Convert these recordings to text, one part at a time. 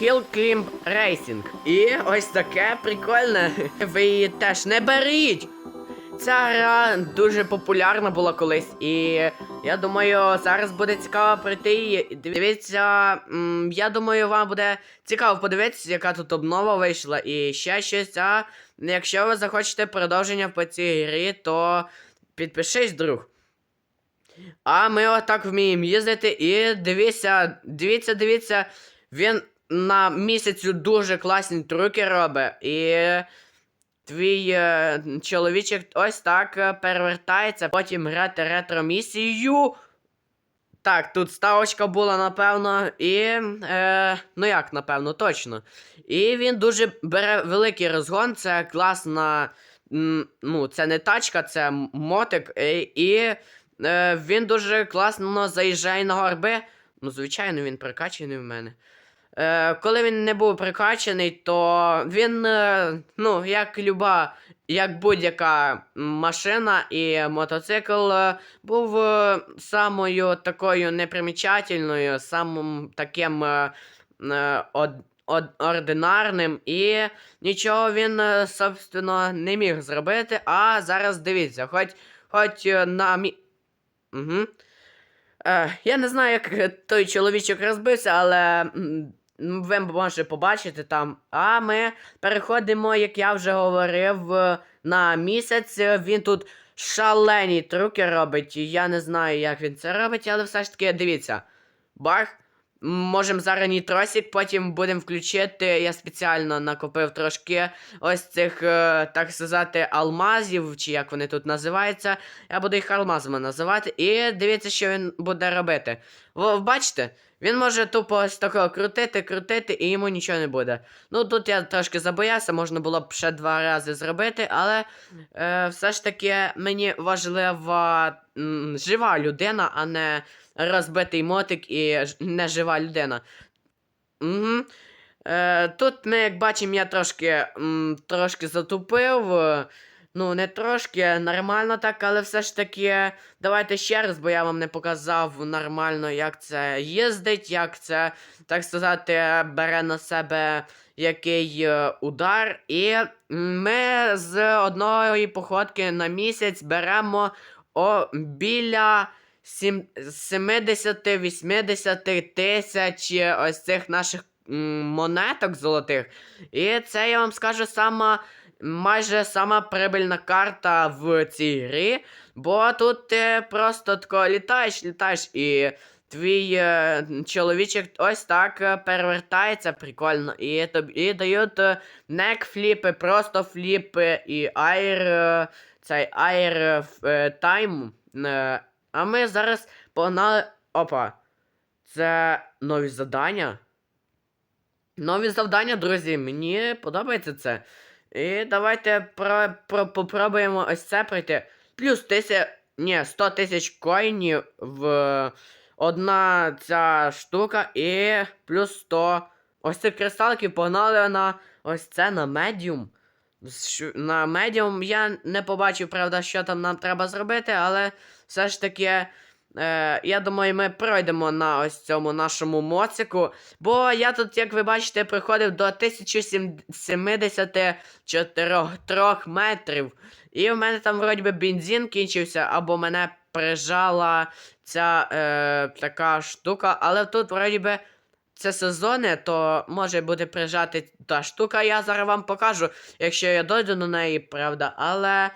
Hill Climb Racing. І ось таке прикольне. Ви її теж не беріть. Ця гра дуже популярна була колись, і я думаю, зараз буде цікаво прийти і дивіться. Я думаю, вам буде цікаво подивитися, яка тут обнова вийшла, і ще щось. А якщо ви захочете продовження по цій грі, то підпишись, друг. А ми отак вміємо їздити і дивіться, дивіться, дивіться, він на місяцю дуже класні трюки робить. І твій е, чоловічок ось так е, перевертається, потім грати ретро-місію. Так, тут ставочка була, напевно, і. Е, ну як, напевно, точно. І він дуже бере великий розгон, це класна. Ну, це не тачка, це мотик. І, і е, він дуже класно заїжджає на горби. Ну, звичайно, він прокачаний в мене. Е, коли він не був прикачаний, то він, е, ну, як люба, як будь-яка машина і мотоцикл, е, був самою такою непримічательною, самим таким од, од, ординарним, і нічого він, собственно, не міг зробити. А зараз дивіться, хоч, хоч на мі. Угу. Я не знаю, як той чоловічок розбився, але ви можете побачити там. А ми переходимо, як я вже говорив, е, на місяць. Е, Він тут шалені трюки робить. Я не знаю, як він це робить, але все ж таки дивіться. Бах. Можемо зараз нітросик, потім будемо включити. Я спеціально накопив трошки ось цих, е, так сказати, алмазів, чи як вони тут називаються. Я буду їх алмазами називати. І дивіться, що він буде робити. Ви бачите? Він може тупо ось такого крутити, крутити, і йому нічого не буде. Ну тут я трошки забоявся, можна було б ще два рази зробити, але е, все ж таки мені важлива м, жива людина, а не розбитий мотик і ж- не жива людина. Угу. Е, тут ми, як бачимо, я трошки, м, трошки затупив. Ну, не трошки, нормально так, але все ж таки, давайте ще раз, бо я вам не показав нормально, як це їздить, як це, так сказати, бере на себе який е, удар. І ми з одної походки на місяць беремо о, біля 70-80 тисяч е, ось цих наших монеток золотих. І це я вам скажу сама майже сама прибильна карта в цій грі. Бо тут ти просто тако літаєш, літаєш і. Твій е, чоловічок ось так е, перевертається прикольно. І тобі дають е, нек фліпи, просто фліпи і айр. е, цей айр тайм. А ми зараз погнали. Опа. Це нові завдання. Нові завдання, друзі, мені подобається це. І давайте про, про, попробуємо ось це пройти. Плюс тисяч. Ні, 100 тисяч коїнів в одна ця штука і плюс 100. Ось цих кристаликів погнали на ось це на медіум. На медіум я не побачив, правда, що там нам треба зробити, але все ж таки. Е, я думаю, ми пройдемо на ось цьому нашому моцику. Бо я тут, як ви бачите, приходив до 1074 метрів. І в мене там вроді би бензин кінчився, або мене прижала ця е, така штука. Але тут, вроді би, це сезони, то може буде прижати та штука. Я зараз вам покажу, якщо я дойду до неї, правда. Але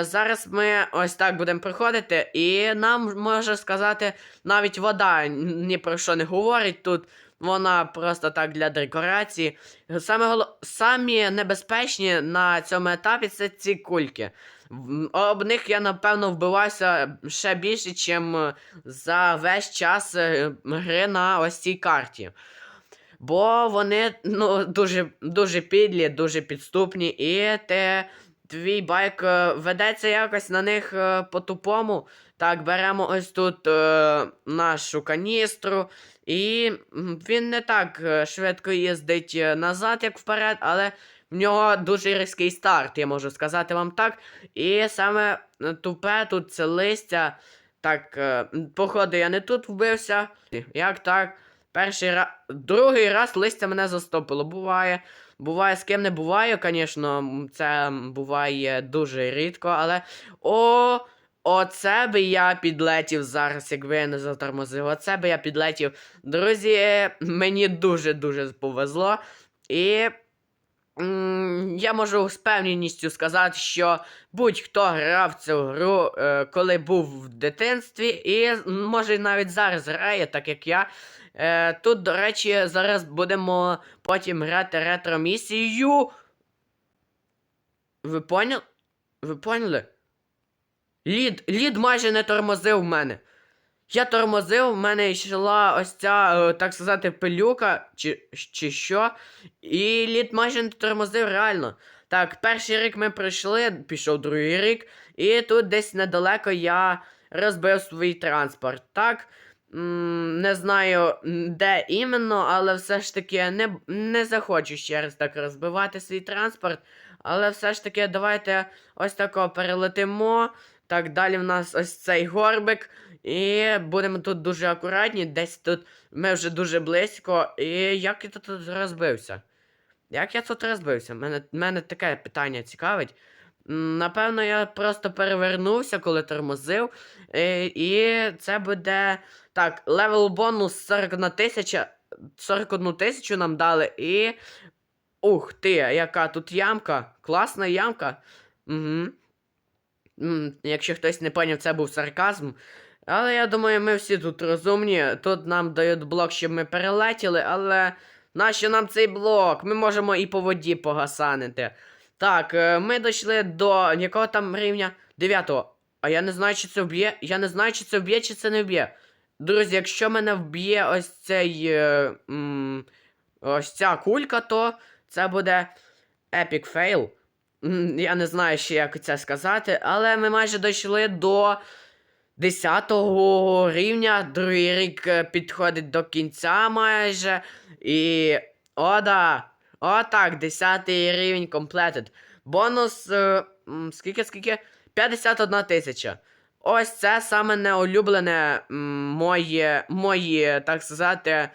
зараз ми ось так будемо приходити, і нам може сказати, навіть вода ні про що не говорить тут. Вона просто так для декорації. Саме голо... Самі небезпечні на цьому етапі це ці кульки. Об них я напевно вбиваюся ще більше, ніж за весь час е, гри на ось цій карті. Бо вони ну, дуже, дуже підлі, дуже підступні, і те, твій байк е, ведеться якось на них е, по-тупому. Так, беремо ось тут е, нашу каністру, і він не так е, швидко їздить назад, як вперед, але в нього дуже різкий старт, я можу сказати вам так. І саме тупе тут це листя. Так, е, походу, я не тут вбився. Як так? Перший раз. Другий раз листя мене застопило. Буває. Буває, з ким не буває, звісно, це буває дуже рідко, але. О! Оце би я підлетів зараз, якби я не затормозив. Оце би я підлетів. Друзі, мені дуже-дуже повезло. І. Я можу з певністю сказати, що будь-хто грав цю гру, е, коли був в дитинстві, і може навіть зараз грає, так як я. Е, Тут, до речі, зараз будемо потім грати ретро-місію. Ви поняли? Ви поняли? Лід, лід майже не тормозив в мене. Я тормозив, в мене йшла ось ця, е, так сказати, пилюка, чи, чи що. І лід майже не тормозив реально. Так, перший рік ми пройшли, пішов другий рік, і тут десь недалеко я розбив свій транспорт. Так. Не знаю, де іменно, але все ж таки не, не захочу ще раз так розбивати свій транспорт. Але все ж таки, давайте ось тако перелетимо. Так, далі в нас ось цей горбик. І будемо тут дуже акуратні. Десь тут ми вже дуже близько. І як я тут розбився? Як я тут розбився? Мене, мене таке питання цікавить. Напевно, я просто перевернувся, коли тормозив. І, і це буде. Так, левел бонус 41 тисяча. 41 тисячу нам дали. І. Ух ти, яка тут ямка. Класна ямка. Угу. Якщо хтось не поняв, це був сарказм. Але я думаю, ми всі тут розумні. Тут нам дають блок, щоб ми перелетіли, але нащо нам цей блок? Ми можемо і по воді погасанити. Так, е, ми дійшли до якого там рівня? 9. А я не знаю, чи це вб'є. Я не знаю, чи це вб'є, чи це не вб'є. Друзі, якщо мене вб'є ось цей. Е, м, ось ця кулька, то це буде epic fail. Я не знаю ще, як це сказати, але ми майже дійшли до 10 рівня. Другий рік е, підходить до кінця майже. І. О, да! О, так, 10 рівень completed. Бонус. е, скільки, скільки? 51 тисяча. Ось це саме неулюблене моє, моє, так сказати,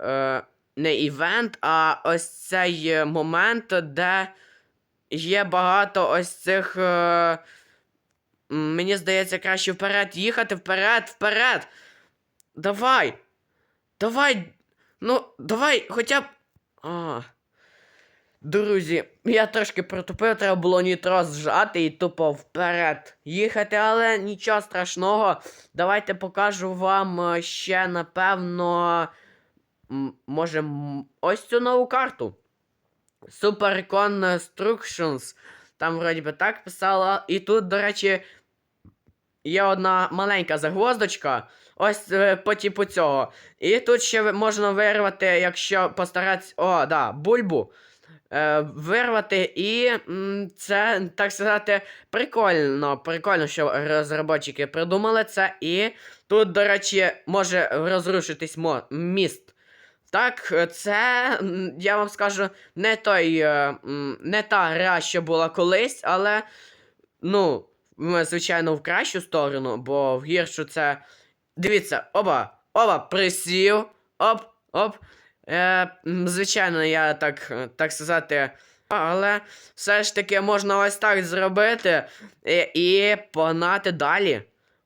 е, не івент, а ось цей е, момент, де є багато ось цих. Е, мені здається, краще вперед їхати, вперед, вперед. Давай. Давай. Ну, давай, хоча б. А. Друзі, я трошки протупив, треба було нітро зжати і тупо вперед їхати, але нічого страшного. Давайте покажу вам е, ще, напевно. Може, ось цю нову карту. Super Constructions. Там вроді би так писала. І тут, до речі, є одна маленька загвоздочка. Ось е, по типу цього. І тут ще можна вирвати, якщо постаратися. О, да, бульбу. Е, вирвати, і це, так сказати, прикольно. Прикольно, що розробники придумали це. І тут, до речі, може розрушитись міст. Так, це, я вам скажу, не той, е, не та гра, що була колись, але, ну, звичайно, в кращу сторону, бо в гіршу це. Дивіться, оба, оба, присів, оп, оп. Е, звичайно, я так, е, так сказати. Але все ж таки можна ось так зробити і, і погнати далі.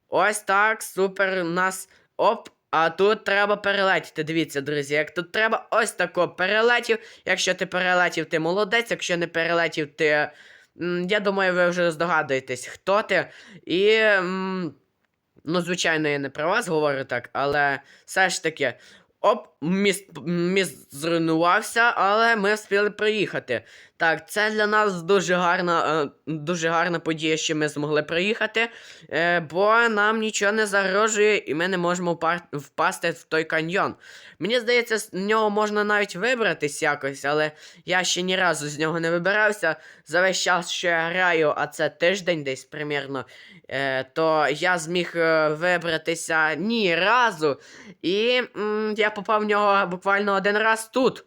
Ось так, супер, нас. Оп. А тут треба перелетіти. Дивіться, друзі, як тут треба ось тако перелетів. Якщо ти перелетів, ти молодець, якщо не перелетів, ти. Я думаю, ви вже здогадуєтесь, хто ти. І. Ну, звичайно, я не про вас говорю так, але все ж таки. Оп, міст, міст зруйнувався, але ми встигли приїхати. Так, це для нас дуже гарна, е, дуже гарна подія, що ми змогли приїхати, е, бо нам нічого не загрожує, і ми не можемо впасти в той каньйон. Мені здається, з нього можна навіть вибратись якось, але я ще ні разу з нього не вибирався. За весь час, що я граю, а це тиждень десь примірно, е, то я зміг вибратися ні разу. І я попав в нього буквально один раз тут.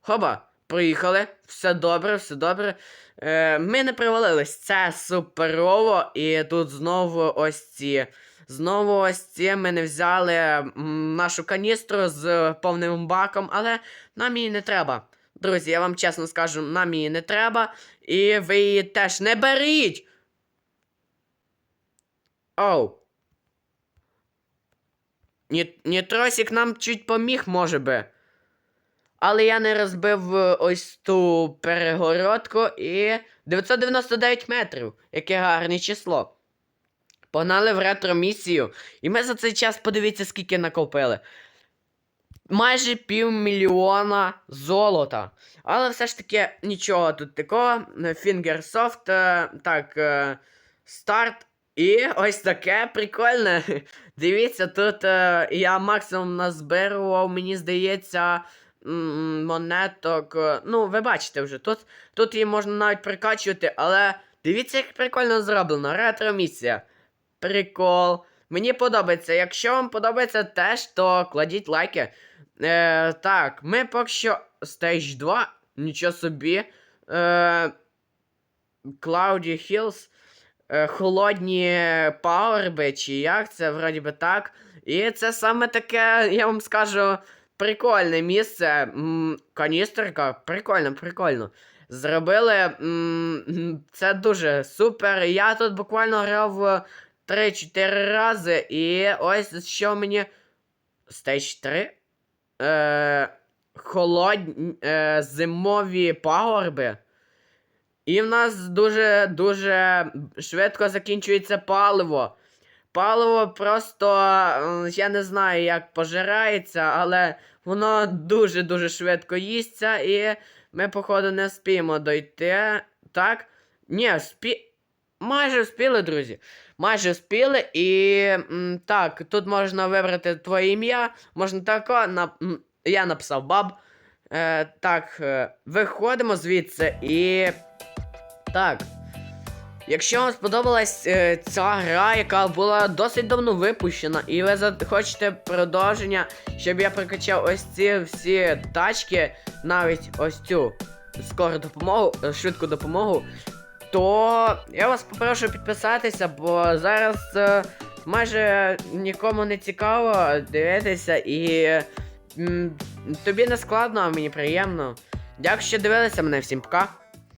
Хоба, приїхали, все добре, все добре. Е, ми не привалились, це суперово. І тут знову ось ці Знову ось ці ми не взяли нашу каністру з повним баком, але нам її не треба. Друзі, я вам чесно скажу, нам її не треба. І ви її теж не беріть. Оу. Ні, Нітросик нам чуть поміг, може би. Але я не розбив е, ось ту перегородку і 999 метрів. Яке гарне число. Погнали в ретро-місію. І ми за цей час подивіться, скільки накопили. Майже півмільйона золота. Але все ж таки нічого тут такого. Е, так, е, старт. І ось таке прикольне. Дивіться, тут е, я максимум назбирував, мені здається, монеток. е, Ну, ви бачите вже, тут, тут її можна навіть прикачувати, але дивіться, як прикольно зроблено. Ретро-місія. Прикол. Мені подобається. Якщо вам подобається теж, то кладіть лайки. Е, так, ми поки що Stage 2. Нічого собі. Е, Cloudy Hills. Е, холодні пауерби, чи як це, вроді би так. І це саме таке, я вам скажу, прикольне місце. М, каністерка, прикольно, прикольно. Зробили. м, Це дуже супер. Я тут буквально грав е, 3-4 рази, і ось що мені. Стейдж 3? Е, холодні е, зимові пагорби. І в нас дуже дуже швидко закінчується паливо. Паливо просто, я не знаю, як пожирається, але воно дуже-дуже швидко їсться, і ми, походу, не спіємо дойти. Так? Ні, спі... майже вспіли, друзі. Майже вспіли, і так, тут можна вибрати твоє ім'я, можна тако, на... я написав баб. Е, так, е, виходимо звідси і. Так. Якщо вам сподобалась е, ця гра, яка була досить давно випущена, і ви за- хочете продовження, щоб я прокачав ось ці всі тачки, навіть ось цю скору допомогу, е, швидку допомогу, то я вас попрошу підписатися, бо зараз е, майже нікому не цікаво дивитися і м, тобі не складно, а мені приємно. Дякую, що дивилися мене, всім пока.